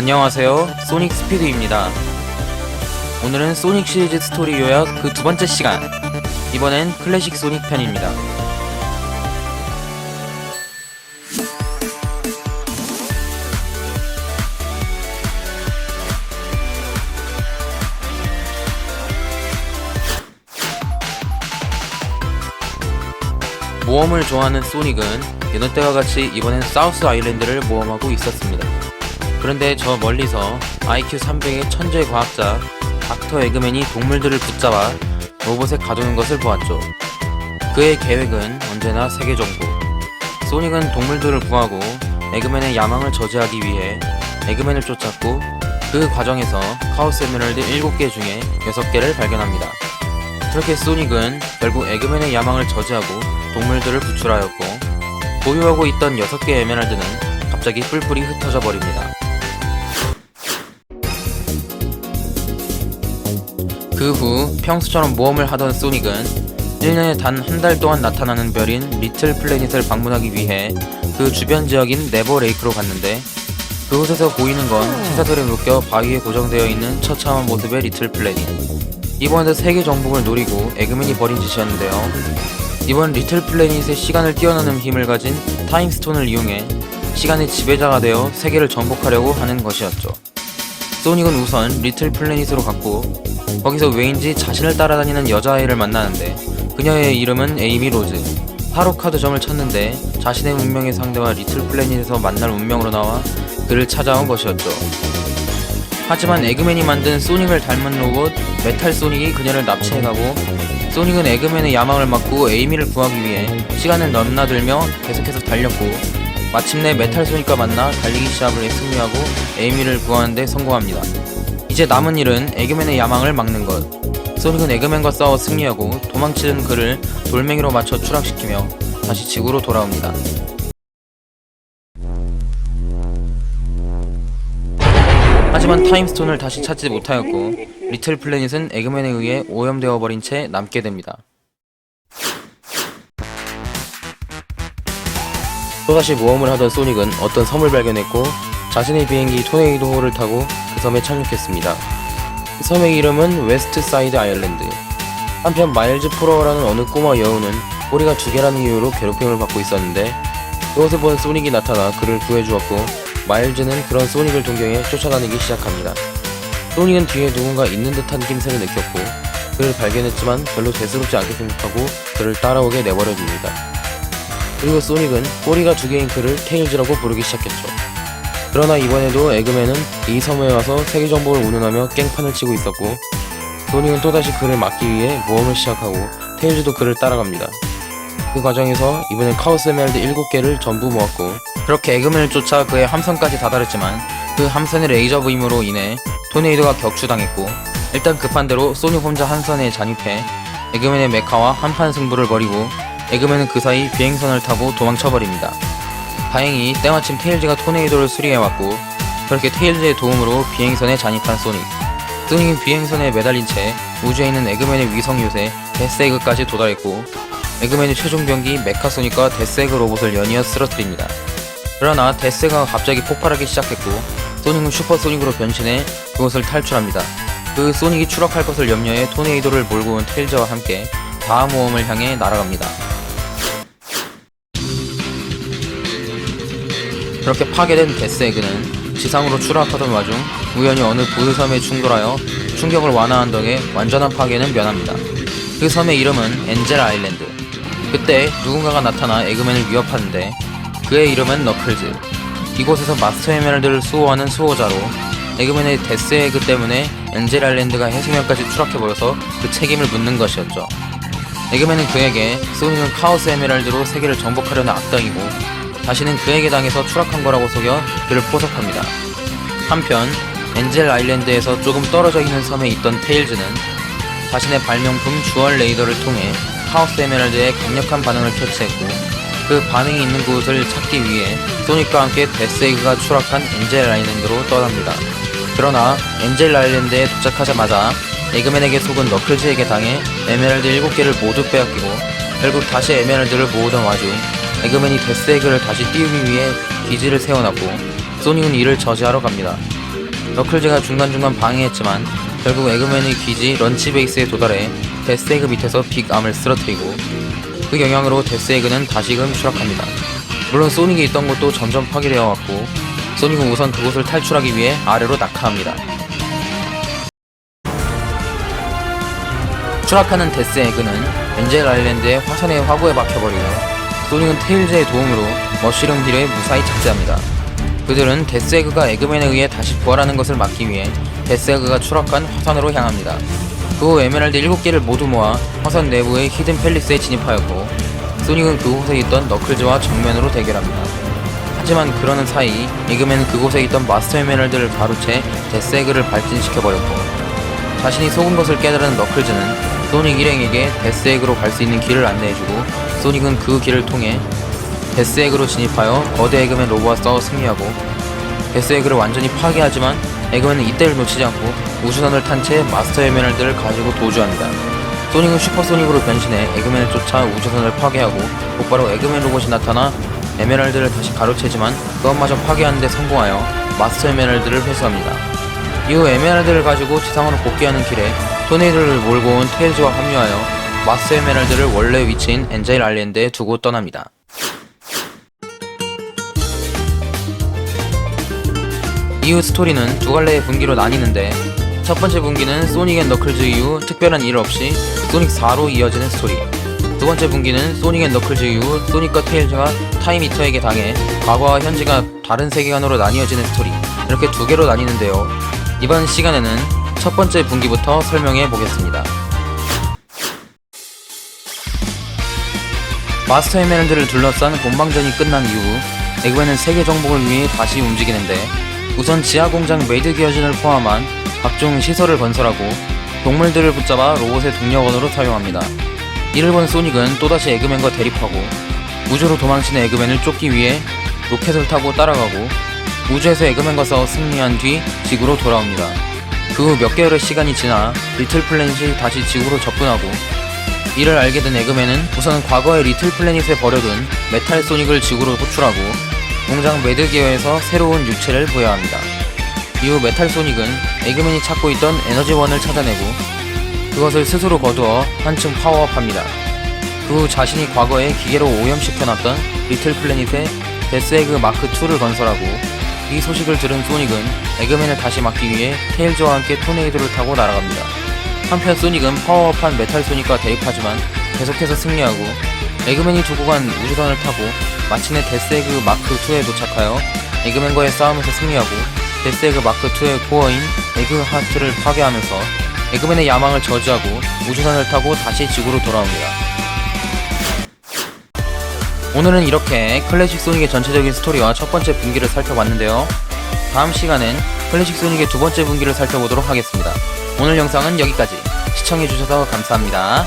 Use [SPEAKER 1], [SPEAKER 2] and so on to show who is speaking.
[SPEAKER 1] 안녕하세요. 소닉 스피드입니다. 오늘은 소닉 시리즈 스토리 요약 그 두 번째 시간. 이번엔 클래식 소닉 편입니다. 모험을 좋아하는 소닉은 여느 때와 같이 이번엔 사우스 아일랜드를 모험하고 있었습니다. 그런데 저 멀리서 IQ 300의 천재 과학자 닥터 에그맨이 동물들을 붙잡아 로봇에 가두는 것을 보았죠. 그의 계획은 언제나 세계 정부. 소닉은 동물들을 구하고 에그맨의 야망을 저지하기 위해 에그맨을 쫓았고 그 과정에서 카오스 에메랄드 7개 중에 6개를 발견합니다. 그렇게 소닉은 결국 에그맨의 야망을 저지하고 동물들을 구출하였고 보유하고 있던 6개의 에메랄드는 갑자기 뿔뿔이 흩어져 버립니다. 그 후 평소처럼 모험을 하던 소닉은 1년에 단 한 달 동안 나타나는 별인 리틀 플래닛을 방문하기 위해 그 주변 지역인 네버 레이크로 갔는데 그곳에서 보이는 건 시사들에 묶여 바위에 고정되어 있는 처참한 모습의 리틀 플래닛. 이번에도 세계 정복을 노리고 에그맨이 벌인 짓이었는데요. 이번 리틀 플래닛의 시간을 뛰어넘는 힘을 가진 타임스톤을 이용해 시간의 지배자가 되어 세계를 정복하려고 하는 것이었죠. 소닉은 우선 리틀 플래닛으로 갔고 거기서 왜인지 자신을 따라다니는 여자아이를 만나는데 그녀의 이름은 에이미 로즈. 타로 카드 점을 쳤는데 자신의 운명의 상대와 리틀 플래닛에서 만날 운명으로 나와 그를 찾아온 것이었죠. 하지만 에그맨이 만든 소닉을 닮은 로봇 메탈 소닉이 그녀를 납치해가고 소닉은 에그맨의 야망을 막고 에이미를 구하기 위해 시간을 넘나들며 계속해서 달렸고 마침내 메탈 소닉과 만나 달리기 시합을 승리하고 에이미를 구하는데 성공합니다. 이제 남은 일은 에그맨의 야망을 막는 것. 소닉은 에그맨과 싸워 승리하고 도망치는 그를 돌멩이로 맞춰 추락시키며 다시 지구로 돌아옵니다. 하지만 타임스톤을 다시 찾지 못하였고 리틀 플래닛은 에그맨에 의해 오염되어 버린 채 남게 됩니다. 또다시 모험을 하던 소닉은 어떤 섬을 발견했고 자신의 비행기 토네이도호를 타고 그 섬에 착륙했습니다. 그 섬의 이름은 웨스트 사이드 아일랜드. 한편 마일즈 프로어라는 어느 꼬마 여우는 꼬리가 두 개라는 이유로 괴롭힘을 받고 있었는데 그것을 본 소닉이 나타나 그를 구해주었고 마일즈는 그런 소닉을 동경해 쫓아다니기 시작합니다. 소닉은 뒤에 누군가 있는 듯한 낌새를 느꼈고 그를 발견했지만 별로 대수롭지 않게 생각하고 그를 따라오게 내버려둡니다. 그리고 소닉은 꼬리가 두 개인 그를 테일즈라고 부르기 시작했죠. 그러나 이번에도 에그맨은 이 섬에 와서 세계 정보를 운운하며 깽판을 치고 있었고 소닉은 또다시 그를 막기 위해 모험을 시작하고 테일즈도 그를 따라갑니다. 그 과정에서 이번엔 카오스 에메랄드 7개를 전부 모았고 그렇게 에그맨을 쫓아 그의 함선까지 다다랐지만 그 함선의 레이저 부임으로 인해 토네이도가 격추당했고 일단 급한 대로 소닉 혼자 한선에 잔입해 에그맨의 메카와 한판 승부를 벌이고 에그맨은 그 사이 비행선을 타고 도망쳐버립니다. 다행히 때마침 테일즈가 토네이도를 수리해왔고 그렇게 테일즈의 도움으로 비행선에 잔입한 소닉 소닉은 비행선에 매달린 채 우주에 있는 에그맨의 위성 요새 데스에그까지 도달했고 에그맨의 최종 병기 메카소닉과 데스에그 로봇을 연이어 쓰러뜨립니다. 그러나 데스에그가 갑자기 폭발하기 시작했고 소닉은 슈퍼소닉으로 변신해 그곳을 탈출합니다. 그 소닉이 추락할 것을 염려해 토네이도를 몰고 온 테일즈와 함께 다음 모험을 향해 날아갑니다. 그렇게 파괴된 데스에그는 지상으로 추락하던 와중 우연히 어느 부유섬에 충돌하여 충격을 완화한 덕에 완전한 파괴는 면합니다. 그 섬의 이름은 엔젤 아일랜드. 그때 누군가가 나타나 에그맨을 위협하는데 그의 이름은 너클즈. 이곳에서 마스터 에메랄드를 수호하는 수호자로 에그맨의 데스에그 때문에 엔젤 아일랜드가 해수면까지 추락해버려서 그 책임을 묻는 것이었죠. 에그맨은 그에게 소닉은 카오스 에메랄드로 세계를 정복하려는 악당이고 자신은 그에게 당해서 추락한 거라고 속여 그를 포섭합니다. 한편 엔젤 아일랜드에서 조금 떨어져 있는 섬에 있던 테일즈는 자신의 발명품 주얼 레이더를 통해 카오스 에메랄드의 강력한 반응을 캐치했고 그 반응이 있는 곳을 찾기 위해 소닉과 함께 데스에그가 추락한 엔젤 아일랜드로 떠납니다. 그러나 엔젤 아일랜드에 도착하자마자 에그맨에게 속은 너클즈에게 당해 에메랄드 7개를 모두 빼앗기고 결국 다시 에메랄드를 모으던 와중 에그맨이 데스에그를 다시 띄우기 위해 기지를 세워놨고 소닉은 이를 저지하러 갑니다. 너클즈가 중간중간 방해했지만 결국 에그맨의 기지 런치 베이스에 도달해 데스에그 밑에서 빅암을 쓰러뜨리고 그 영향으로 데스에그는 다시금 추락합니다. 물론 소닉이 있던 곳도 점점 파괴되어 왔고 소닉은 우선 그곳을 탈출하기 위해 아래로 낙하합니다. 추락하는 데스에그는 엔젤 아일랜드의 화산의 화구에 박혀버리고 소닉은 테일즈의 도움으로 머쉬룸 힐에 무사히 착지합니다. 그들은 데스에그가 에그맨에 의해 다시 부활하는 것을 막기 위해 데스에그가 추락한 화산으로 향합니다. 그 후 에메랄드 7개를 모두 모아 화산 내부의 히든 팰리스에 진입하였고 소닉은 그곳에 있던 너클즈와 정면으로 대결합니다. 하지만 그러는 사이 에그맨은 그곳에 있던 마스터 에메랄드를 가로채 데스에그를 발진시켜버렸고 자신이 속은 것을 깨달은 너클즈는 소닉 일행에게 데스에그로 갈 수 있는 길을 안내해주고 소닉은 그 길을 통해 데스에그로 진입하여 거대 에그맨 로보와 싸워 승리하고 데스에그를 완전히 파괴하지만 에그맨은 이때를 놓치지 않고 우주선을 탄 채 마스터 에메랄드를 가지고 도주합니다. 소닉은 슈퍼소닉으로 변신해 에그맨을 쫓아 우주선을 파괴하고 곧바로 에그맨 로봇이 나타나 에메랄드를 다시 가로채지만 그것마저 파괴하는데 성공하여 마스터 에메랄드를 회수합니다. 이후 에메랄드를 가지고 지상으로 복귀하는 길에 토네이도를 몰고 온 테일즈와 합류하여 마스터 에메랄드를 원래 위치인 엔젤 아일랜드에 두고 떠납니다. 이후 스토리는 두 갈래의 분기로 나뉘는데 첫 번째 분기는 소닉 앤 너클즈 이후 특별한 일 없이 소닉 4로 이어지는 스토리. 두 번째 분기는 소닉 앤 너클즈 이후 소닉과 테일즈가 타임 이터에게 당해 과거와 현재가 다른 세계관으로 나뉘어지는 스토리. 이렇게 두 개로 나뉘는데요 이번 시간에는 첫 번째 분기부터 설명해 보겠습니다 마스터 에메랄드를 둘러싼 본방전이 끝난 이후 에그맨은 세계 정복을 위해 다시 움직이는데 우선 지하 공장 메이드 기어진을 포함한 각종 시설을 건설하고 동물들을 붙잡아 로봇의 동력원으로 사용합니다. 이를 본 소닉은 또다시 에그맨과 대립하고 우주로 도망치는 에그맨을 쫓기 위해 로켓을 타고 따라가고 우주에서 에그맨과 싸워 승리한 뒤 지구로 돌아옵니다. 그 후 몇 개월의 시간이 지나 리틀 플래닛이 다시 지구로 접근하고 이를 알게 된 에그맨은 우선 과거의 리틀 플래닛에 버려둔 메탈 소닉을 지구로 호출하고 공장 매드기어에서 새로운 유체를 부여합니다. 이후 메탈 소닉은 에그맨이 찾고 있던 에너지원을 찾아내고 그것을 스스로 거두어 한층 파워업합니다. 그 후 자신이 과거에 기계로 오염시켜놨던 리틀 플래닛에 데스에그 마크2를 건설하고 이 소식을 들은 소닉은 에그맨을 다시 막기 위해 테일즈와 함께 토네이도를 타고 날아갑니다. 한편 소닉은 파워업한 메탈 소닉과 대립하지만 계속해서 승리하고 에그맨이 두고 간 우주선을 타고 마침내 데스에그 마크2에 도착하여 에그맨과의 싸움에서 승리하고 데스에그 마크2의 코어인 에그 하트를 파괴하면서 에그맨의 야망을 저지하고 우주선을 타고 다시 지구로 돌아옵니다. 오늘은 이렇게 클래식 소닉의 전체적인 스토리와 첫 번째 분기를 살펴봤는데요. 다음 시간엔 클래식 소닉의 두 번째 분기를 살펴보도록 하겠습니다. 오늘 영상은 여기까지. 시청해주셔서 감사합니다.